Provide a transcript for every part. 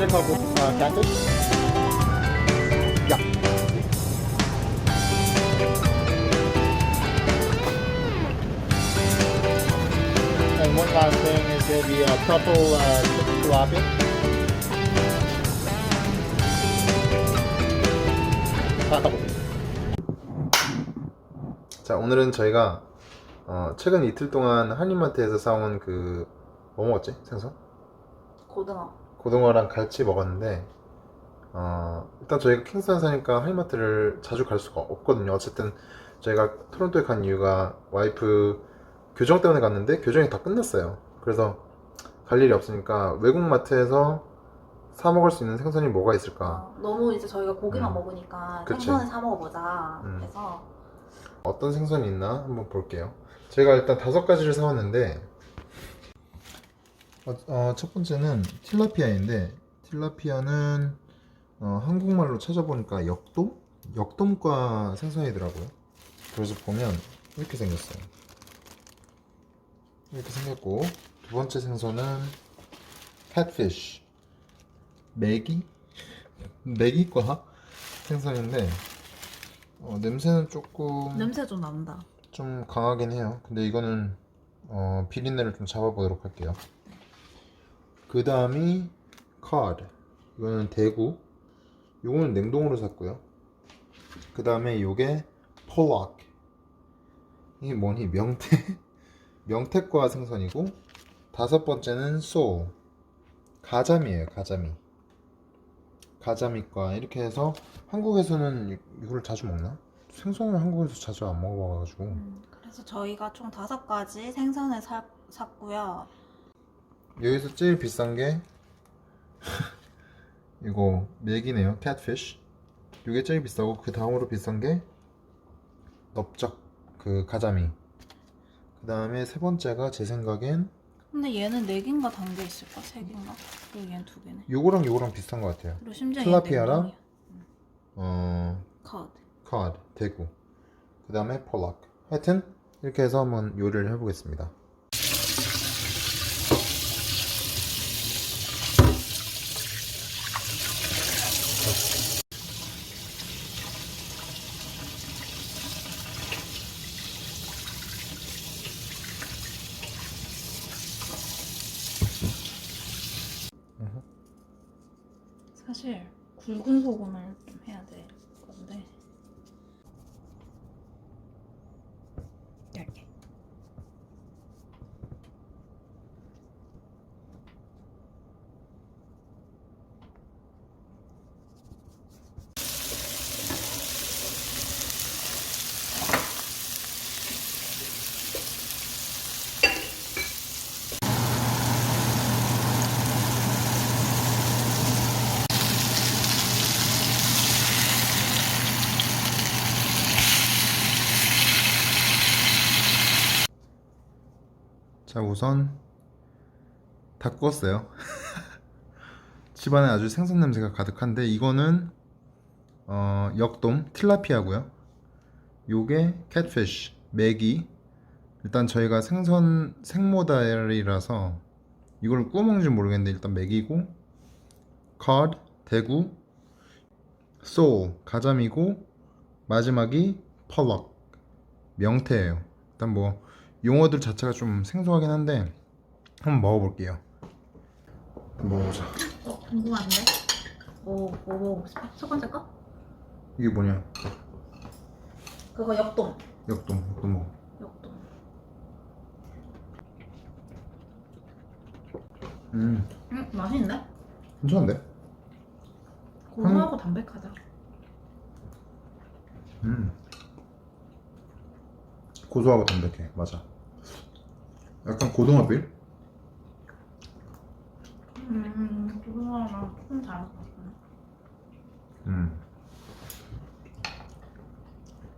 이렇게 하고, 아, catfish. 야. And one last thing is be a truffle uh, tilapia. 자 오늘은 저희가 어, 최근 이틀 동안 한인마트에서 사온 그 뭐 먹었지? 생선? 고등어. 고등어랑 갈치 먹었는데 어, 일단 저희가 킹스턴 사니까 한인마트를 자주 갈 수가 없거든요 어쨌든 저희가 토론토에 간 이유가 와이프 교정 때문에 갔는데 교정이 다 끝났어요 그래서 갈 일이 없으니까 외국 마트에서 사 먹을 수 있는 생선이 뭐가 있을까 어, 너무 이제 저희가 고기만 음. 먹으니까 그치. 생선을 사 먹어보자. 음. 그래서 어떤 생선이 있나 한번 볼게요. 제가 일단 다섯 가지를 사왔는데 어, 어, 첫 번째는 틸라피아인데 틸라피아는 어, 한국말로 찾아보니까 역돔? 역돔과 생선이더라고요. 그래서 보면 이렇게 생겼어요. 이렇게 생겼고 두 번째 생선은 catfish 메기? 메기과 생선인데 어, 냄새는 조금 냄새 좀 난다. 좀 강하긴 해요. 근데 이거는 어, 비린내를 좀 잡아보도록 할게요. 그 다음이 cod. 이거는 대구. 이거는 냉동으로 샀고요. 그 다음에 요게 pollock. 이게 뭐니? 명태? 명태과 생선이고 다섯 번째는 sole. 가자미예요. 가자미. 가자미과 이렇게 해서 한국에서는 이- 이거를 자주 먹나? 생선을 한국에서 자주 안 먹어봐가지고 음, 그래서 저희가 총 다섯 가지 생선을 사, 샀고요. 여기서 제일 비싼 게 이거 맥이네요 catfish 이게 제일 비싸고 그 다음으로 비싼 게 넓적 그 가자미 그 다음에 세 번째가 제 생각엔 근데 얘는 네 개인가 담겨 있을까? 세 개인가? 그리고 얘는 두 개네. 요거랑 요거랑 비슷한 것 같아요 그리고 심지어 tilapia-랑? 얘는 어 컷. cod 대구 그 다음에 pollock 하여튼 이렇게 해서 한번 요리를 해보겠습니다 사실 굵은 소금을 좀 해야 될 건데 얇게. 자 우선 다 구웠어요. 집안에 아주 생선 냄새가 가득한데 이거는 어, 역돔 틸라피아고요. 요게 catfish 메기. 일단 저희가 생선 생모달이라서 이걸 구워 먹는지 모르겠는데 일단 메기고 cod 대구 sole 가자미고 마지막이 pollock 명태예요. 일단 뭐 용어들 자체가 좀 생소하긴 한데 한번 먹어볼게요. 먹어보자. 어, 궁금한데? 뭐, 뭐 먹고 싶어? 첫 번째 거? 이게 뭐냐? 그거 역동. 역돔, 역돔 먹어. 역동. 음, 응, 맛있는데? 괜찮은데? 고소하고 담백하다. 음, 고소하고 담백해. 맞아. 약간 고등어 빌? 음, 고소하랑 좀 다른 것 같아. 음,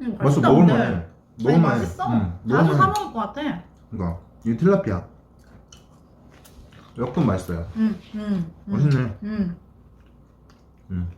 음, 맛있어. 맛있다, 먹을만해. 아니, 먹을만해. 맛있어. 음, 자주 사 먹을만해. 먹을 것 같아. 그니까 이 틸라피아. 역돔 맛있어요. 응, 응. 응. 맛있네. 응. 음.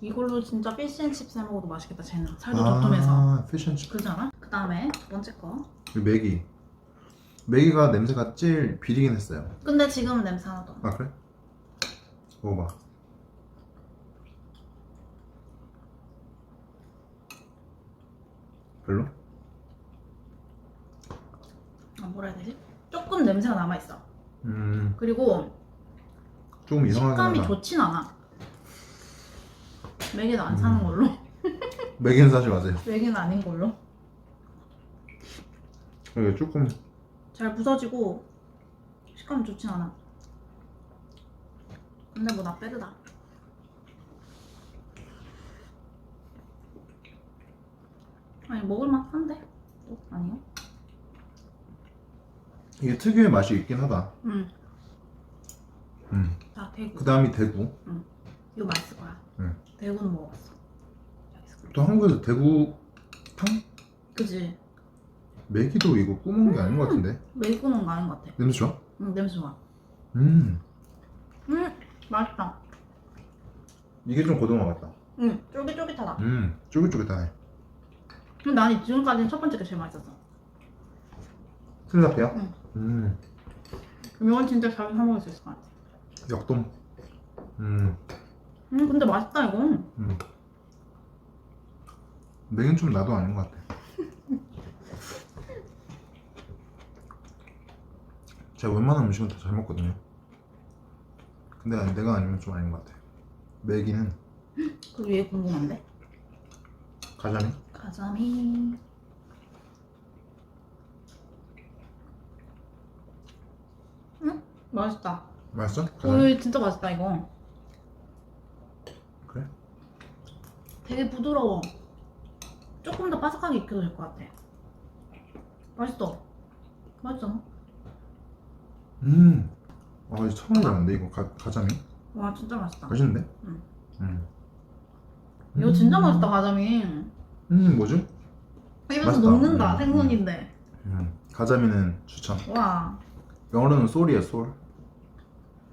이걸로 진짜 피쉬앤칩스 해 먹어도 맛있겠다, 쟤는. 살도 도톰해서. 아, 피쉬앤칩. 그러지 않아? 그 다음에 두 번째 거. 이 메기. 메기가 냄새가 제일 비리긴 했어요. 근데 지금은 냄새 하나도 안 나. 아 그래? 먹어봐. 별로? 아, 뭐라 해야 되지? 조금 냄새가 남아 있어. 음 그리고 조금 이상하긴 식감이 하다. 좋진 않아. 메기는 안 음. 사는 걸로. 메기는 사실 맞아요. 메기는 아닌 걸로. 이게 조금 잘 부서지고 식감이 좋진 않아. 근데 뭐 나 빼드다. 아니 먹을만 한데? 또 아니요? 이게 특유의 맛이 있긴 하다. 응. 음. 나 대구. 그 다음이 대구. 이거 맛있을 거야. 응. 대구는 먹어봤어. 또 한국에서 대구 탕? 그지? 메기도 이거 구먹는 게 아닌 것 같은데. 메이크는 거 아닌 것 같아. 냄새 좋아? 응 냄새 좋아. 음. 음 맛있다. 이게 좀 고등어 같다. 응 쫄깃쫄깃하다. 음. 쫄깃쫄깃하네. 근데 나는 지금까지는 첫 번째가 제일 맛있었어. 틀라피아? 응. 음. 이건 진짜 자주 사 먹을 수 있을 것 같아. 역돔. 음. 음 근데 맛있다 이거. 음. 메기는 좀 나도 아닌 것 같아. 제가 웬만한 음식은 다 잘 먹거든요. 근데 아니, 내가 아니면 좀 아닌 것 같아. 메기는 그 위에 궁금한데? 가자미? 가자미. 응? 맛있다. 맛있어? 가자미? 오이 진짜 맛있다 이거. 그래? 되게 부드러워. 조금 더 바삭하게 익혀도 될 것 같아. 맛있어. 맛있잖아. 음. 아, 이거 처음 먹었는데 이거 가, 가자미? 와 진짜 맛있다. 맛있는데? 응. 음. 이거 진짜 음. 맛있다 가자미. 음, 뭐지? 입에서 맛있다. 녹는다 음. 생선인데. 음. 가자미는 추천. 와. 영어로는 솔이에요, 솔.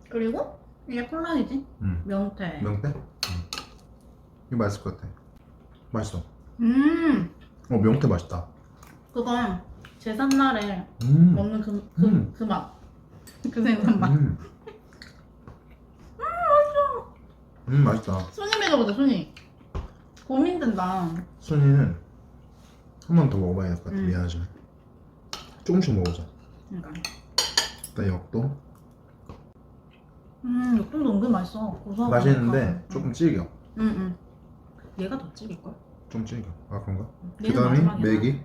그리고 이게 콜라이지? 음. 명태. 명태? 음. 이거 맛있을 것 같아. 맛있어. 음. 어, 명태 맛있다. 그건 제삿날에 음. 먹는 그, 그, 음. 그 맛. 그 생선 맛. 음. 음, 맛있다. 순이 먹어보자 순이. 고민된다. 순이는 한 번 더 먹어봐야 될 것 같아. 음. 미안하지만. 조금씩 먹어보자. 그러니까. 일단 역도. 음, 육동도 은근 맛있어. 고소하고. 맛있는데 하니까. 조금 질겨. 응, 응. 얘가 더 찔릴걸? 좀 질겨. 아, 그런가? 그 얘는 다음이 마지막이야. 메기.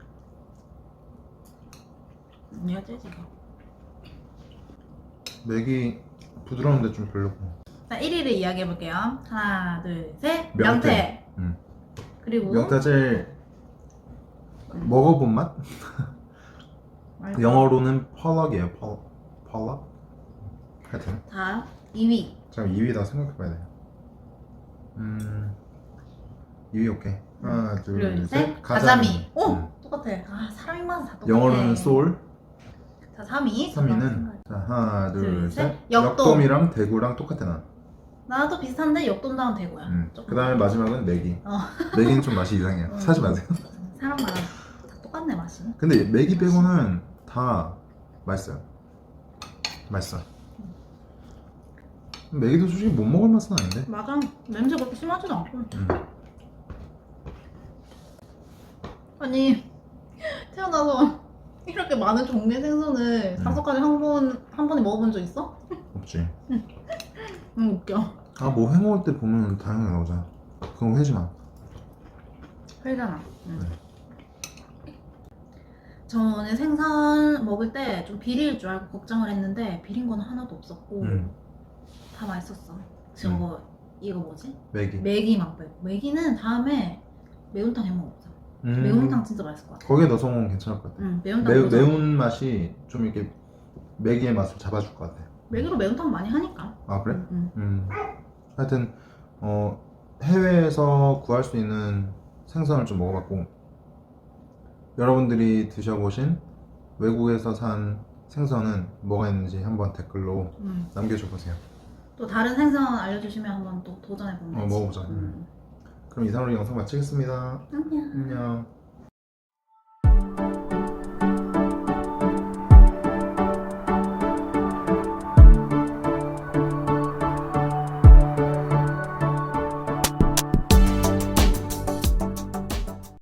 응, 얘가 찔질 겨. 메기 부드러운데 좀 별로고. 자, 1위를 이야기해 볼게요. 하나, 둘, 셋. 명태. 명태. 음. 그리고. 명태 제일 음. 먹어본 맛? 영어로는 펄럭이에요. 펄, 펄럭? 하여튼. 다음, 2위. 잠깐 2위다 생각해봐야 돼. 음, 2위 오케이. 하나, 둘, 둘, 셋. 셋. 가자미. 오! 음. 똑같아. 아, 사람 입맛은 다 똑같아. 영어로는 soul. 자, 3위. 3위는 자, 하나, 둘, 둘, 셋. 셋. 역돔. 역돔 이랑 대구랑 똑같아 난. 나도 비슷한데 역동당은 대구야. 음. 조금. 그 다음에 마지막은 매기. 어. 매기는 좀 맛이 이상해요. 음. 사지 마세요. 사람마다 다 똑같네 맛이. 근데 매기 빼고는 다 맛있어요. 맛있어. 매기도 솔직히 못 먹을 맛은 아닌데. 맞아. 냄새 그렇게 심하지도 않고. 음. 아니 태어나서 이렇게 많은 종류의 생선을 음. 다섯 가지 한 번 한 번에 먹어본 적 있어? 없지. 응 웃겨. 아뭐회 먹을 때 보면 다양하게 나오잖아. 그건 회지만. 회잖아. 응. 네. 저는 생선 먹을 때 좀 비릴 줄 알고 걱정을 했는데 비린 건 하나도 없었고 음. 다 맛있었어. 저거 이거 뭐지? 매기. 매기만 빼고 매기는 다음에 매운탕 해 먹어보자. 음. 매운탕 진짜 맛있을 것 같아. 거기에 넣어서 먹으면 괜찮을 것 같아. 응 매운탕. 매, 도전. 매운 맛이 좀 이렇게 매기의 맛을 잡아줄 것 같아. 매기로 매운탕 많이 하니까. 아 그래? 응. 음. 하여튼 어 해외에서 구할 수 있는 생선을 좀 먹어봤고 여러분들이 드셔보신 외국에서 산 생선은 뭐가 있는지 한번 댓글로 응. 남겨줘 보세요. 또 다른 생선 알려주시면 한번 또 도전해 보면 어, 먹어보자. 음. 그럼 이상으로 영상 마치겠습니다. 안녕. 안녕.